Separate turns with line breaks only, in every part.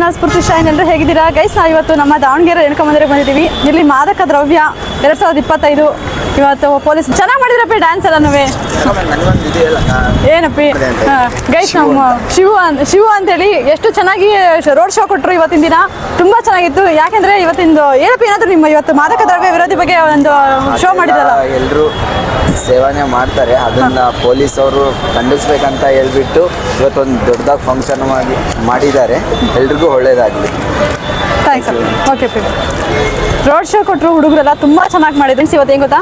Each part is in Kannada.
ಚಾನಲ್ ಸ್ಫೂರ್ತಿ ಶೈನ್ ಎಲ್ಲರೂ ಹೇಗಿದ್ದೀರಾ? ಗೈಸ್ ನಾವು ಇವತ್ತು ನಮ್ಮ ದಾವಣಗೆರೆ ರೇಣುಕಮಂದಿರಕ್ಕೆ ಬಂದಿದ್ದೀವಿ. ಇಲ್ಲಿ ಮಾದಕ ದ್ರವ್ಯ ಎರಡು ಸಾವಿರದ ಇಪ್ಪತ್ತೈದು. ಇವತ್ತು ಪೊಲೀಸ್ ಚೆನ್ನಾಗಿ ಮಾಡಿದ್ರಪ್ಪ ಡ್ಯಾನ್ಸ್ ಎಲ್ಲನೂ ಏನಪ್ಪಿ? ಗೈಸ್ ನಮ್ಮ ಶಿವು ಅನ್ ಶಿವು ಅಂತೇಳಿ ಎಷ್ಟು ಚೆನ್ನಾಗಿ ರೋಡ್ ಶೋ ಕೊಟ್ಟರು ಇವತ್ತಿನ ದಿನ. ತುಂಬ ಚೆನ್ನಾಗಿತ್ತು. ಯಾಕೆಂದ್ರೆ ಇವತ್ತಿಂದು ಏನಪ್ಪ ಏನಾದ್ರು ನಿಮ್ಮ ಇವತ್ತು ಮಾದಕ ದ್ರವ್ಯ ವಿರೋಧಿ ಬಗ್ಗೆ ಒಂದು ಶೋ ಮಾಡಿದ್ರಲ್ಲ?
ಎಲ್ಲರೂ ಸೇವನೆ ಮಾಡ್ತಾರೆ. ಅದನ್ನ ಪೊಲೀಸ್ ಅವರು ಖಂಡಿಸ್ಬೇಕಂತ ಹೇಳ್ಬಿಟ್ಟು ಇವತ್ತೊಂದು ದೊಡ್ಡದಾಗಿ ಫಂಕ್ಷನ್ ಮಾಡಿ ಮಾಡಿದ್ದಾರೆ. ಎಲ್ರಿಗೂ ಒಳ್ಳೇದಾಗಲಿ.
Thanks okay P road show ಕೊಟ್ಟರು ಹುಡುಗರೆಲ್ಲ ತುಂಬ ಚೆನ್ನಾಗಿ ಮಾಡಿದ್ರು. ಇವತ್ತು ಏನು ಗೊತ್ತಾ?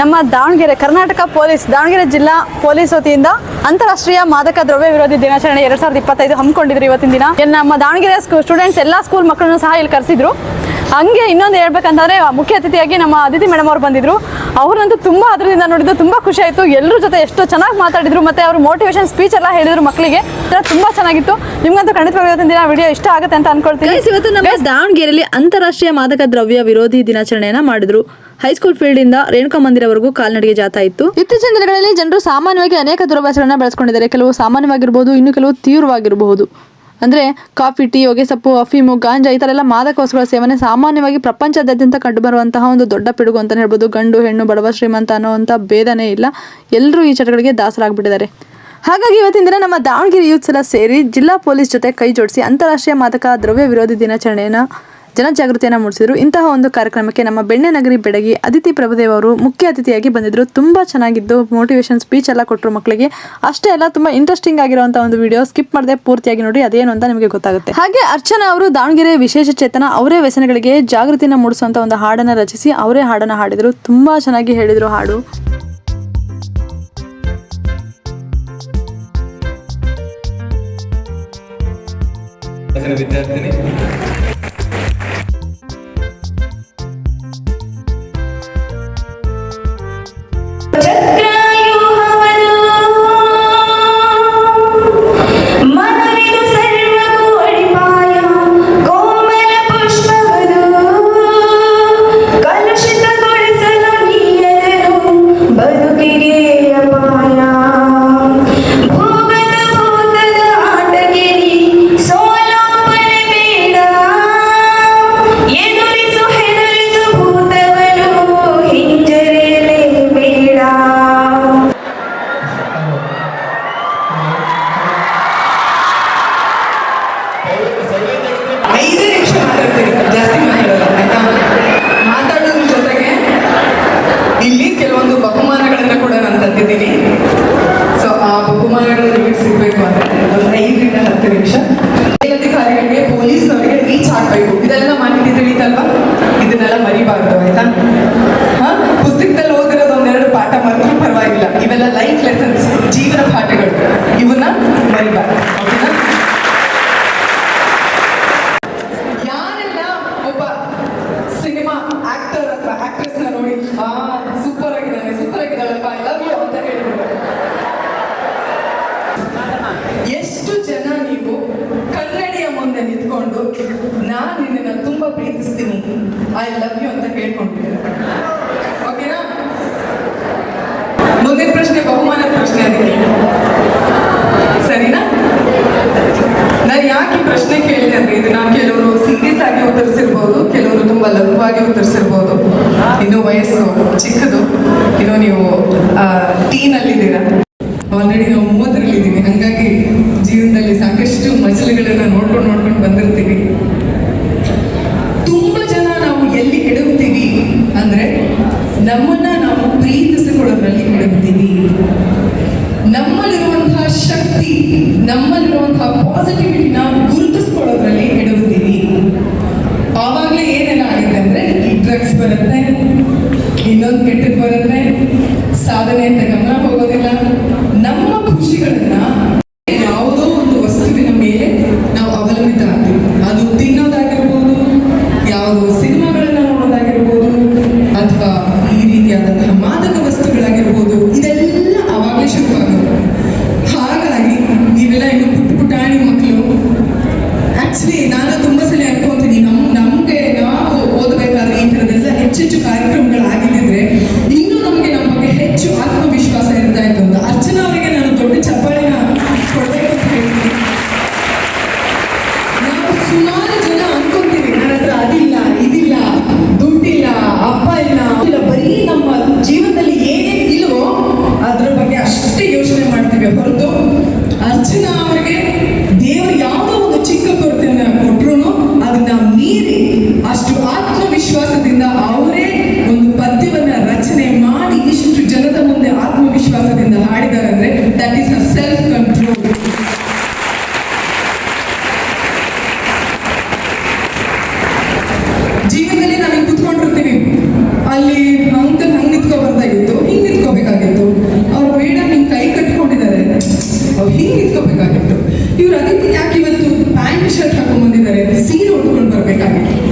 ನಮ್ಮ ದಾವಣಗೆರೆ ಕರ್ನಾಟಕ ಪೊಲೀಸ್ ದಾವಣಗೆರೆ ಜಿಲ್ಲಾ ಪೊಲೀಸ್ ವತಿಯಿಂದ ಅಂತಾರಾಷ್ಟ್ರೀಯ ಮಾದಕ ದ್ರವ್ಯ ವಿರೋಧಿ ದಿನಾಚರಣೆ ಎರಡು ಸಾವಿರದ ಇಪ್ಪತ್ತೈದು ಹಮ್ಮಿಕೊಂಡಿದ್ರು ಇವತ್ತಿನ ದಿನ. ನಮ್ಮ ದಾವಣಗೆರೆ ಸ್ಟೂಡೆಂಟ್ಸ್ ಎಲ್ಲ ಸ್ಕೂಲ್ ಮಕ್ಕಳನ್ನು ಸಹ ಇಲ್ಲಿ ಕರೆಸಿದ್ರು. ಹಂಗೆ ಇನ್ನೊಂದು ಹೇಳ್ಬೇಕಂತಂದ್ರೆ ಮುಖ್ಯ ಅತಿಥಿಯಾಗಿ ನಮ್ಮ ಅದಿತಿ ಮೇಡಮ್ ಅವರು ಬಂದಿದ್ರು. ಅವ್ರನ್ನಂತೂ ತುಂಬ ಅದರಿಂದ ನೋಡಿದ್ದು ತುಂಬ ಖುಷಿ ಆಯಿತು. ಎಲ್ಲರ ಜೊತೆ ಎಷ್ಟು ಚೆನ್ನಾಗಿ ಮಾತಾಡಿದ್ರು ಮತ್ತೆ ಅವರು ಮೋಟಿವೇಶನ್ ಸ್ಪೀಚ್ ಎಲ್ಲ ಹೇಳಿದ್ರು ಮಕ್ಕಳಿಗೆ. ತುಂಬ ಚೆನ್ನಾಗಿತ್ತು. ನಿಮ್ಗಂತೂ ಖಂಡಿತವಾಗಿ ಇವತ್ತಿನ ದಿನ ವಿಡಿಯೋ ಇಷ್ಟ ಆಗುತ್ತೆ ಅಂತ ಅನ್ಕೊಳ್ತೀನಿ. ಇವತ್ತು ನಮ್ಮ ದಾವಣಗೆರೆಯಲ್ಲಿ ಅಂತಾರಾಷ್ಟ್ರೀಯ ಮಾದಕ ದ್ರವ್ಯ ವಿರೋಧಿ ದಿನಾಚರಣೆಯನ್ನ ಮಾಡಿದ್ರು. ಹೈಸ್ಕೂಲ್ ಫೀಲ್ಡ್ ಇಂದ ರೇಣುಕಾ ಮಂದಿರವರೆಗೂ ಕಾಲ್ನಡಿಗೆ ಜಾಥಾ ಇತ್ತು. ಇತ್ತೀಚಿನ ದಿನಗಳಲ್ಲಿ ಜನರು ಸಾಮಾನ್ಯವಾಗಿ ಅನೇಕ ದುರಭ್ಯಾಸಗಳನ್ನ ಬೆಳೆಸ್ಕೊಂಡಿದ್ದಾರೆ. ಕೆಲವು ಸಾಮಾನ್ಯವಾಗಿರ್ಬೋದು, ಇನ್ನು ಕೆಲವು ತೀವ್ರವಾಗಿರಬಹುದು. ಅಂದ್ರೆ ಕಾಫಿ, ಟೀ ಹೊಗೆಸೊಪ್ಪು ಅಫೀಮು, ಗಾಂಜಾ ಈ ಥರ ಎಲ್ಲ ಮಾದಕ ವಸ್ತುಗಳ ಸೇವನೆ ಸಾಮಾನ್ಯವಾಗಿ ಪ್ರಪಂಚದಾದ್ಯಂತ ಕಂಡುಬರುವಂತಹ ಒಂದು ದೊಡ್ಡ ಪಿಡುಗು ಅಂತಲೇ ಹೇಳ್ಬೋದು. ಗಂಡು, ಹೆಣ್ಣು, ಬಡವ, ಶ್ರೀಮಂತ ಅನ್ನೋವಂಥ ಭೇದನೇ ಇಲ್ಲ. ಎಲ್ಲರೂ ಈ ಚಟಗಳಿಗೆ ದಾಸರಾಗ್ಬಿಟ್ಟಿದ್ದಾರೆ. ಹಾಗಾಗಿ ಇವತ್ತಿನ ದಿನ ನಮ್ಮ ದಾವಣಗೆರೆ ಯೂತ್ಸ್ ಎಲ್ಲ ಸೇರಿ ಜಿಲ್ಲಾ ಪೊಲೀಸ್ ಜೊತೆ ಕೈ ಜೋಡಿಸಿ ಅಂತಾರಾಷ್ಟ್ರೀಯ ಮಾದಕ ದ್ರವ್ಯ ವಿರೋಧಿ ದಿನಾಚರಣೆಯನ್ನು ಜನಜಾಗೃತಿಯನ್ನು ಮೂಡಿಸಿದ್ರು. ಇಂತಹ ಒಂದು ಕಾರ್ಯಕ್ರಮಕ್ಕೆ ನಮ್ಮ ಬೆಣ್ಣೆ ನಗರಿ ಬೆಡಗಿ ಅದಿತಿ ಪ್ರಭುದೇವ್ ಅವರು ಮುಖ್ಯ ಅತಿಥಿಯಾಗಿ ಬಂದಿದ್ರು. ತುಂಬಾ ಚೆನ್ನಾಗಿದ್ದು ಮೋಟಿವೇಶನ್ ಸ್ಪೀಚ್ ಎಲ್ಲ ಕೊಟ್ಟರು ಮಕ್ಕಳಿಗೆ. ಅಷ್ಟೇ ಅಲ್ಲ, ತುಂಬಾ ಇಂಟ್ರೆಸ್ಟಿಂಗ್ ಆಗಿರುವಂತಹ ಒಂದು ವಿಡಿಯೋ ಸ್ಕಿಪ್ ಮಾಡದೆ ಪೂರ್ತಿಯಾಗಿ ನೋಡಿ ಅದೇನು ಅಂತ ನಿಮಗೆ ಗೊತ್ತಾಗುತ್ತೆ. ಹಾಗೆ ಅರ್ಚನಾ ಅವರು ದಾವಣಗೆರೆ ವಿಶೇಷ ಚೇತನ ಅವರೇ ವ್ಯಸನಗಳಿಗೆ ಜಾಗೃತಿನ ಮೂಡಿಸುವಂತ ಒಂದು ಹಾಡನ್ನ ರಚಿಸಿ ಅವರೇ ಹಾಡನ್ನು ಹಾಡಿದ್ರು. ತುಂಬಾ ಚೆನ್ನಾಗಿ ಹೇಳಿದ್ರು ಹಾಡು.
ವಿದ್ಯಾರ್ಥಿನಿ.
ಉತ್ತರಿಸಿರ್ಬೋದು ಕೆಲವರು ತುಂಬಾ ಲಘುವಾಗಿ ಉತ್ತರಿಸಿರ್ಬೋದು ಇನ್ನು ವಯಸ್ಸು ಚಿಕ್ಕದು. ಇನ್ನು ನೀವು ಟೀನಲ್ಲಿದ್ದೀರಾ propio.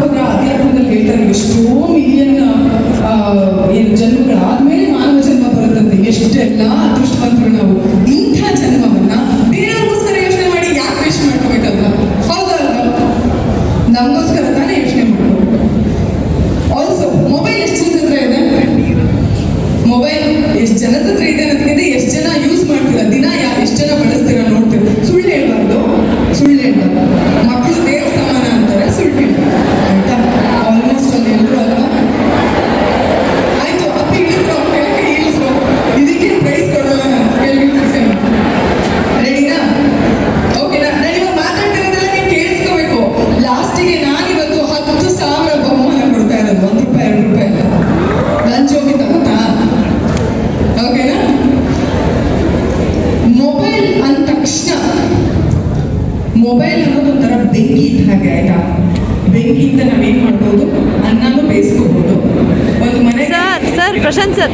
ಹೋದ್ರೆ ಅದೇ ಹೇಳ್ತಾರೆ ಎಷ್ಟೋ ಮಿಲಿಯನ್ ಏನು ಜನ್ಮಗಳಾದ್ಮೇಲೆ ಮಾನವ ಜನ್ಮ ಬರುತ್ತಂತೆ. ಎಷ್ಟೆಲ್ಲ ಅದೃಷ್ಟವಂತರು ನಾವು ಇಂಥ
ಜನ್ಮ ಪ್ರಶಾಂತ್ ಸರ್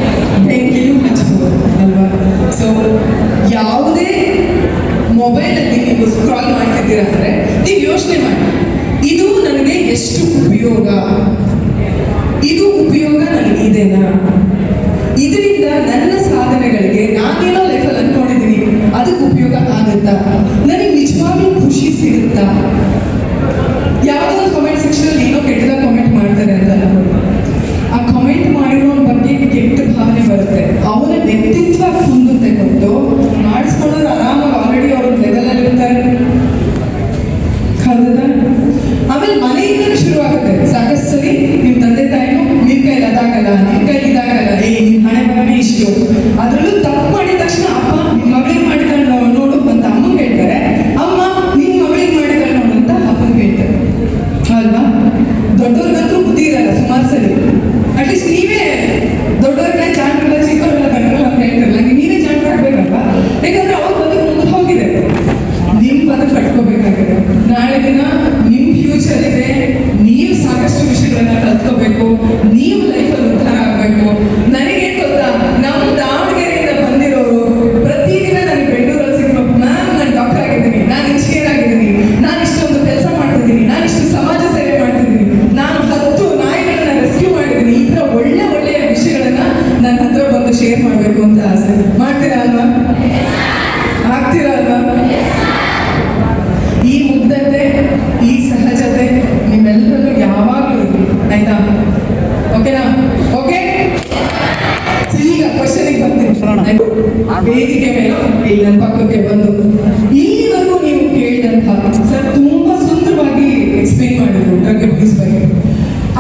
ಸೊ ಯಾವುದೇ ಮೊಬೈಲ್ ಅಲ್ಲಿ ನೀವು ಸ್ಕ್ರಾಲ್ ಮಾಡ್ತಿದ್ದೀರಾ ಅಂದ್ರೆ ನೀವು ಯೋಚನೆ ಮಾಡಿ. ಇದು ನನಗೆ ಎಷ್ಟು ಉಪಯೋಗ? ಇದು ಉಪಯೋಗ ನನಗಿದೆನಾ ಇದರಿಂದ ನನ್ನ ಸಾಧನೆಗಳಿಗೆ ನಾನೇನೋ ಲೆವೆಲ್ ಅನ್ಕೊಂಡಿದ್ದೀನಿ ಅದಕ್ಕೆ ಉಪಯೋಗ ಆಗುತ್ತಾ? ನನಗೆ ನಿಜವಾಗ್ಲೂ ಖುಷಿ ಸಿಗುತ್ತಾ? ಯಾವುದೋ ಕಮೆಂಟ್ ಸೆಕ್ಷನ್ ಅಲ್ಲಿ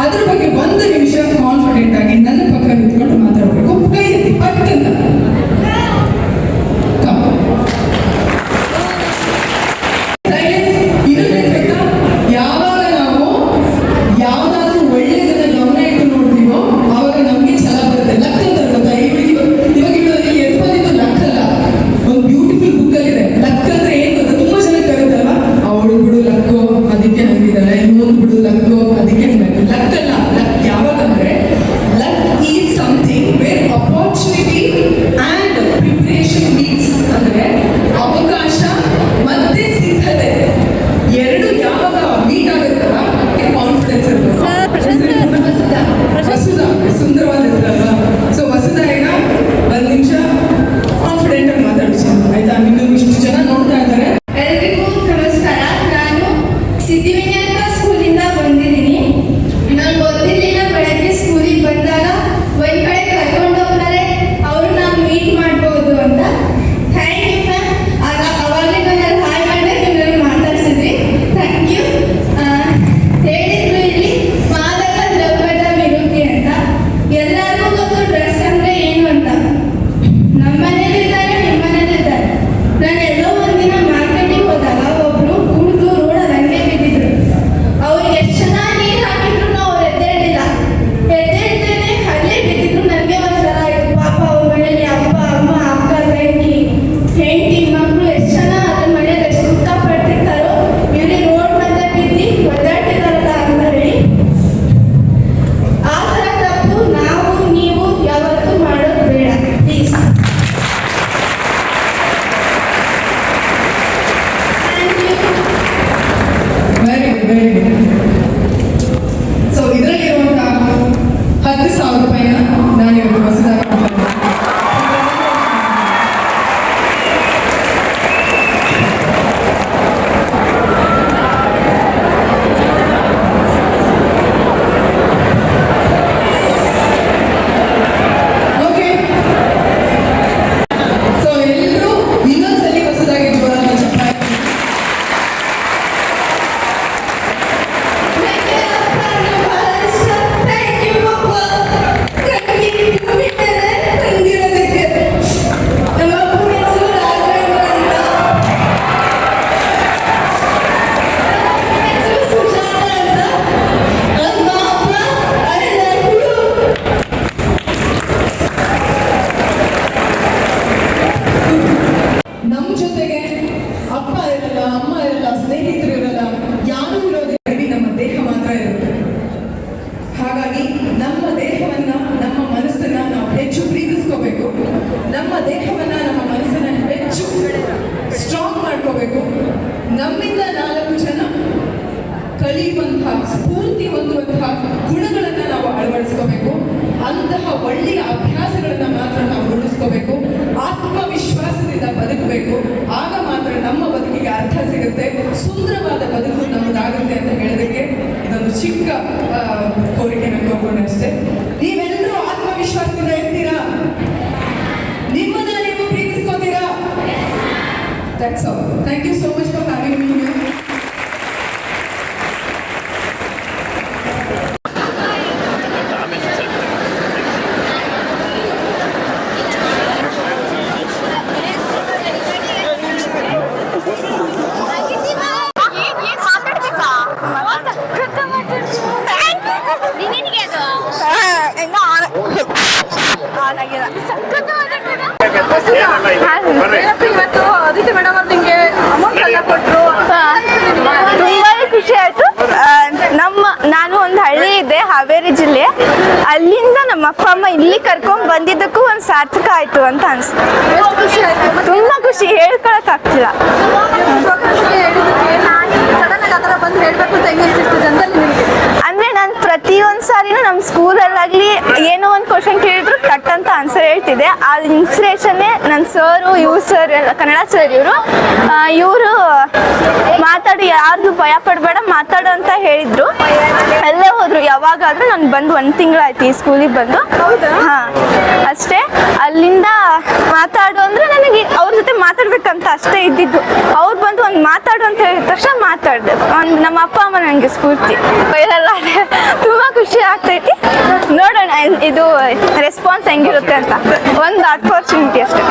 ಅದ್ರ ಬಗ್ಗೆ ಒಂದು ನಿಮಿಷ ಕಾನ್ಫಿಡೆಂಟ್ ಆಗಿ ನನ್ನ ಪಕ್ಕ ನಿಂತ್ಕೊಂಡು ಮಾತಾಡ್ತೀನಿ
ನಮ್ಮ
ದೇಹವನ್ನ ನಮ್ಮ ಮನಸ್ಸನ್ನ ನಾವು ಹೆಚ್ಚು ಪ್ರೀತಿಸ್ಕೋಬೇಕು. ನಮ್ಮ ದೇಹವನ್ನ ನಮ್ಮ ಮನಸ್ಸನ್ನ ಹೆಚ್ಚು ಸ್ಟ್ರಾಂಗ್ ಮಾಡ್ಕೋಬೇಕು. ನಮ್ಮಿಂದ ನಾಲ್ಕು ಜನ ಕಲಿಯುವಂತಹ ಸ್ಫೂರ್ತಿ ಹೊಂದುವಂತಹ ಗುಣಗಳನ್ನ ನಾವು ಅಳವಡಿಸ್ಕೋಬೇಕು. ಅಂತಹ ಒಳ್ಳೆಯ ಅಭ್ಯಾಸಗಳನ್ನ ಮಾತ್ರ ನಾವು ರೂಢಿಸ್ಕೋಬೇಕು. ಆತ್ಮವಿಶ್ವಾಸದಿಂದ ಬದುಕಬೇಕು. ಆಗ ಮಾತ್ರ ನಮ್ಮ ಬದುಕಿಗೆ ಅರ್ಥ ಸಿಗುತ್ತೆ. ಸುಂದರವಾದ ಬದುಕು ನಮ್ಮದಾಗುತ್ತೆ ಅಂತ ಹೇಳೋದಕ್ಕೆ ಇದೊಂದು ಚಿಕ್ಕ ಕೋರಿಕೆ ನಾನು
ಇವತ್ತು ಅದಿತಿ ಮೇಡಮ್ ಅವ್ರು ನಿಂಗೆ ಅಮೌಂಟ್ ಎಲ್ಲ ಕೊಟ್ಟರು
ತುಂಬಾನೇ ಖುಷಿ ಆಯ್ತು. ನಮ್ಮ ನಾನು ಒಂದು ಹಳ್ಳಿ ಇದೆ ಹಾವೇರಿ ಜಿಲ್ಲೆ. ಅಲ್ಲಿಂದ ನಮ್ಮ ಅಪ್ಪ ಅಮ್ಮ ಇಲ್ಲಿ ಕರ್ಕೊಂಡ್ ಬಂದಿದ್ದಕ್ಕೂ ಒಂದು ಸಾರ್ಥಕ ಆಯ್ತು ಅಂತ ಅನ್ಸುತ್ತೆ ತುಂಬಾ ಖುಷಿ. ಹೇಳ್ಕೊಳಕ್ ಆಗ್ತಿಲ್ಲ
ಸಡನ್ ಆಗಿ ಆ ಥರ ಬಂದು ಹೇಳ್ಬೇಕು ಅಂತ ಹೆಂಗೆ ಅನ್ಸಿತ್ತು ಜನರಲ್ಲಿ ನಿಮಗೆ
ಅಂದ್ರೆ ನಾನು ಪ್ರತಿಯೊಂದು ಸಾರಿನೂ ನಮ್ಮ ಸ್ಕೂಲಲ್ಲಾಗ್ಲಿ ಏನೋ ಒಂದು ಕ್ವಶನ್ ಕೇಳಿದ್ರು ಕಟ್ ಅಂತ ಆನ್ಸರ್ ಹೇಳ್ತಿದ್ದೆ. ಆ ಇನ್ಸ್ಪಿರೇಷನ್ನೇ ನನ್ನ ಸರು ಇವ್ರು ಸರ್ ಕನ್ನಡ ಸರ್ ಇವರು ಇವರು ಮಾತಾಡಿ, ಯಾರ್ದು ಭಯ ಪಡಬೇಡ, ಮಾತಾಡು ಅಂತ ಹೇಳಿದ್ರು. ಅಲ್ಲೇ ಹೋದ್ರು. ಯಾವಾಗಾದ್ರೂ ನಾನು ಬಂದು ಒಂದು ತಿಂಗಳಾಯ್ತು ಈ ಸ್ಕೂಲಿಗೆ ಬಂದು. ಹಾಂ, ಅಷ್ಟೇ. ಅಲ್ಲಿಂದ ಮಾತಾಡು ಅಂದ್ರೆ ನನಗೆ ಅವ್ರ ಜೊತೆ ಮಾತಾಡ್ಬೇಕಂತ ಅಷ್ಟೇ ಇದ್ದಿದ್ದು. ಅವ್ರು ಬಂದು ಒಂದು ಮಾತಾಡು ಅಂತ ಹೇಳಿದ ತಕ್ಷಣ ಮಾತಾಡಿದೆ. ಒಂದು ನಮ್ಮ ಅಪ್ಪ ಅಮ್ಮ ನನಗೆ ಸ್ಫೂರ್ತಿ. ಇರಲ್ಲ ತುಂಬಾ ಖುಷಿ ಆಗ್ತೈತಿ. ನೋಡೋಣ ಇದು ರೆಸ್ಪಾನ್ಸ್ ಹೆಂಗಿರುತ್ತೆ ಅಂತ. ಒಂದು ಅಪರ್ಚುನಿಟಿ ಅಷ್ಟೇ.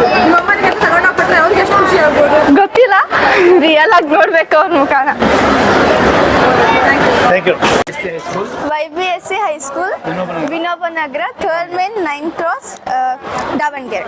ಗೊತ್ತಿಲ್ಲ? ರಿಯಲ್ ಆಗಿ ನೋಡ್ಬೇಕು ಅವ್ರ ಮುಖಾನ. Y B S C high school Vinoba Nagar third main nine cross Davangere